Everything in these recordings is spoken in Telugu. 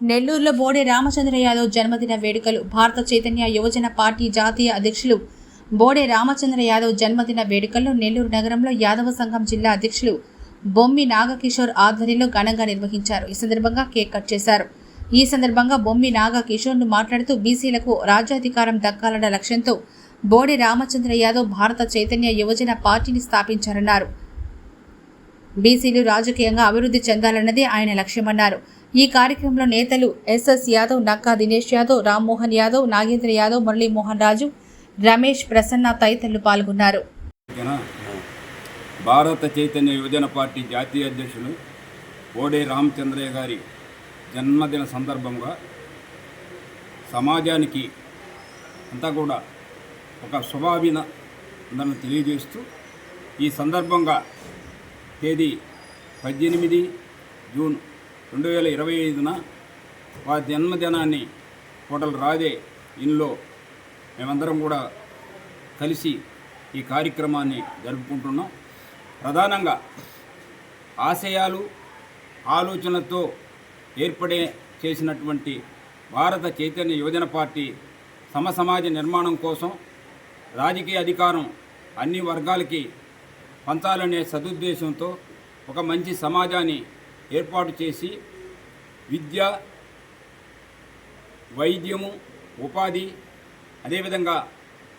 నెల్లూరులో బోడే రామచంద్ర యాదవ్ జన్మదిన వేడుకలు భారత చైతన్య యువజన పార్టీ జాతీయ అధ్యక్షులు బోడే రామచంద్ర యాదవ్ జన్మదిన వేడుకల్లో నెల్లూరు నగరంలో యాదవ సంఘం జిల్లా అధ్యక్షులు బొమ్మి నాగకిషోర్ ఆధ్వర్యంలో ఘనంగా నిర్వహించారు. ఈ సందర్భంగా కేక్ కట్ చేశారు. ఈ సందర్భంగా బొమ్మి నాగకిషోర్ను మాట్లాడుతూ బీసీలకు రాజ్యాధికారం దక్కాలన్న లక్ష్యంతో బోడే రామచంద్ర యాదవ్ భారత చైతన్య యువజన పార్టీని స్థాపించారన్నారు. బీసీలు రాజకీయంగా అభివృద్ధి చెందాలన్నదే ఆయన లక్ష్యమన్నారు. ఈ కార్యక్రమంలో నేతలు ఎస్ఎస్ యాదవ్ నక్కా దినేష్ యాదవ్ రామ్మోహన్ యాదవ్ నాగేంద్ర యాదవ్ మురళీమోహన్ రాజు రమేష్ ప్రసన్న తదితరులు పాల్గొన్నారు. భారత చైతన్య యువజన పార్టీ జాతీయ అధ్యక్షులు ఓడే రామచంద్రయ్య గారి జన్మదిన సందర్భంగా సమాజానికి అంతా కూడా ఒక శుభాభినందనను తెలియజేస్తూ ఈ సందర్భంగా తేదీ పద్దెనిమిది జూన్ రెండు వేల ఇరవై ఐదున వారి జన్మదినాన్ని హోటల్ రాజే ఇన్లో మేమందరం కూడా కలిసి ఈ కార్యక్రమాన్ని జరుపుకుంటున్నాం. ప్రధానంగా ఆశయాలు ఆలోచనలతో ఏర్పడే చేసినటువంటి భారత చైతన్య యువజన పార్టీ సమసమాజ నిర్మాణం కోసం రాజకీయ అధికారం అన్ని వర్గాలకి పంచాలనే సదుద్దేశంతో ఒక మంచి సమాజాన్ని ఏర్పాటు చేసి విద్య వైద్యము ఉపాధి అదేవిధంగా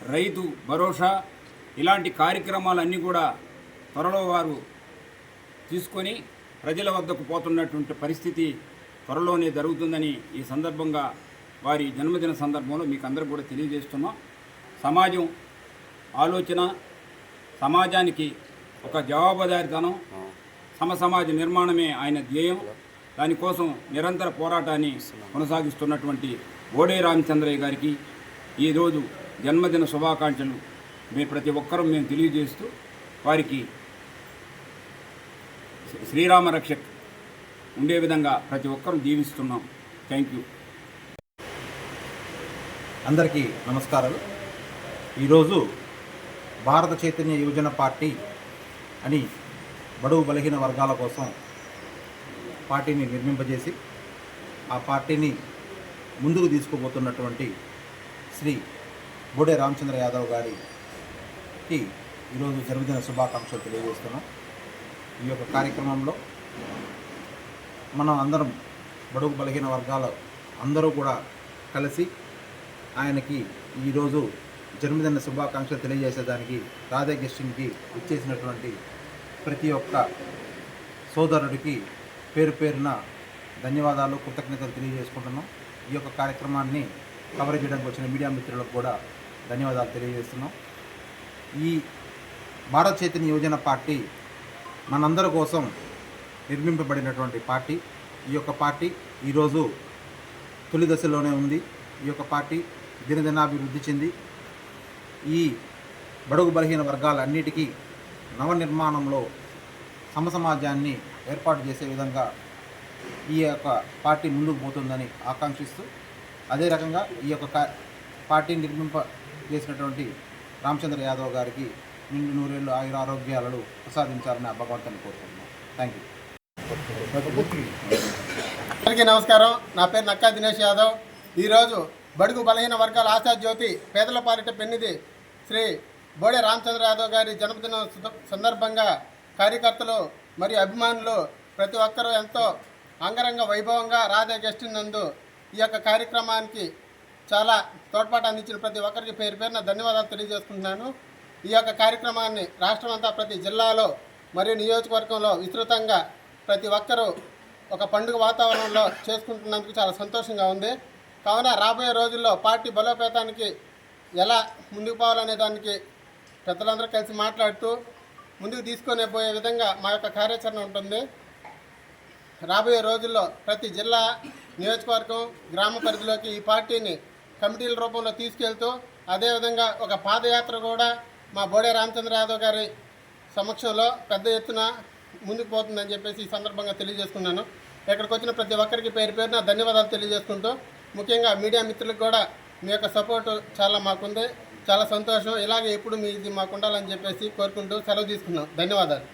రైతు భరోసా ఇలాంటి కార్యక్రమాలన్నీ కూడా త్వరలో వారు తీసుకొని ప్రజల వద్దకు పోతున్నటువంటి పరిస్థితి త్వరలోనే జరుగుతుందని ఈ సందర్భంగా వారి జన్మదిన సందర్భంలో మీకు అందరూ కూడా తెలియజేస్తున్నాం. సమాజం ఆలోచన సమాజానికి ఒక జవాబుదారితనం సమసమాజ నిర్మాణమే ఆయన ధ్యేయం. దానికోసం నిరంతర పోరాటాన్ని కొనసాగిస్తున్నటువంటి ఓడే రామచంద్రయ్య గారికి ఈరోజు జన్మదిన శుభాకాంక్షలు మేము ప్రతి ఒక్కరూ మేము తెలియజేస్తూ వారికి శ్రీరామ రక్షక్ ఉండే విధంగా ప్రతి ఒక్కరూ జీవిస్తున్నాం. Thank you. అందరికీ నమస్కారాలు. ఈరోజు భారత చైతన్య యువజన పార్టీ అని బడుగు బలహీన వర్గాల కోసం పార్టీని నిర్మింపజేసి ఆ పార్టీని ముందుకు తీసుకుపోతున్నటువంటి శ్రీ బోడే రామచంద్ర యాదవ్ గారికి ఈరోజు జన్మదిన శుభాకాంక్షలు తెలియజేస్తున్నాం. ఈ యొక్క కార్యక్రమంలో మనం అందరం బడుగు బలహీన వర్గాల అందరూ కూడా కలిసి ఆయనకి ఈరోజు జన్మదిన శుభాకాంక్షలు తెలియజేసేదానికి రాధా ఇచ్చేసినటువంటి ప్రతి ఒక్క సోదరుడికి పేరు పేరున ధన్యవాదాలు కృతజ్ఞతలు తెలియజేసుకుంటున్నాం. ఈ యొక్క కార్యక్రమాన్ని కవర్ చేయడానికి వచ్చిన మీడియా మిత్రులకు కూడా ధన్యవాదాలు తెలియజేస్తున్నాం. ఈ భారత చైతన్య యువజన పార్టీ మనందరి కోసం నిర్మింపబడినటువంటి పార్టీ. ఈ యొక్క పార్టీ ఈరోజు తొలి దశలోనే ఉంది. ఈ యొక్క పార్టీ దినదినాభివృద్ధి చెంది ఈ బడుగు బలహీన వర్గాలన్నిటికీ నవనిర్మాణంలో సమసమాజాన్ని ఏర్పాటు చేసే విధంగా ఈ యొక్క పార్టీ ముందుకు పోతుందని ఆకాంక్షిస్తూ అదే రకంగా ఈ యొక్క పార్టీ నిర్మింప చేసినటువంటి రామచంద్ర యాదవ్ గారికి నిండు నూరేళ్ళు ఆయుర ఆరోగ్యాలను ప్రసాదించాలని ఆ భగవంతుని కోరుకుంటున్నాను థ్యాంక్ యూ అందరికీ నమస్కారం. నా పేరు నక్కా దినేష్ యాదవ్. ఈరోజు బడుగు బలహీన వర్గాల ఆశా జ్యోతి పేదల పాలిట పెన్నిది శ్రీ బోడే రామచంద్ర యాదవ్ గారి జన్మదినం సందర్భంగా కార్యకర్తలు మరియు అభిమానులు ప్రతి ఒక్కరూ ఎంతో అంగరంగ వైభవంగా రాధా గెస్ట్ నందు ఈ యొక్క కార్యక్రమానికి చాలా తోడ్పాటు అందించిన ప్రతి ఒక్కరికి పేరు పేరున ధన్యవాదాలు తెలియజేసుకుంటున్నాను. ఈ యొక్క కార్యక్రమాన్ని రాష్ట్రమంతా ప్రతి జిల్లాలో మరియు నియోజకవర్గంలో విస్తృతంగా ప్రతి ఒక్కరూ ఒక పండుగ వాతావరణంలో చేసుకుంటున్నందుకు చాలా సంతోషంగా ఉంది. కావున రాబోయే రోజుల్లో పార్టీ బలోపేతానికి ఎలా ముందుకు పోవాలనే దానికి పెద్దలందరూ కలిసి మాట్లాడుతూ ముందుకు తీసుకునే పోయే విధంగా మా యొక్క కార్యాచరణ ఉంటుంది. రాబోయే రోజుల్లో ప్రతి జిల్లా నియోజకవర్గం గ్రామ పరిధిలోకి ఈ పార్టీని కమిటీల రూపంలో తీసుకెళ్తూ అదేవిధంగా ఒక పాదయాత్ర కూడా మా బోడే రామచంద్ర యాదవ్ గారి సమక్షంలో పెద్ద ఎత్తున ముందుకు పోతుందని చెప్పేసి ఈ సందర్భంగా తెలియజేసుకున్నాను. ఇక్కడికి వచ్చిన ప్రతి ఒక్కరికి పేరు పేరున ధన్యవాదాలు తెలియజేసుకుంటూ ముఖ్యంగా మీడియా మిత్రులకు కూడా మీ యొక్క సపోర్టు చాలా మాకుంది. చాలా సంతోషం. ఇలాగే ఎప్పుడు మీ ఇది మాకు ఉండాలని చెప్పేసి కోరుకుంటూ సెలవు తీసుకున్నాం. ధన్యవాదాలు.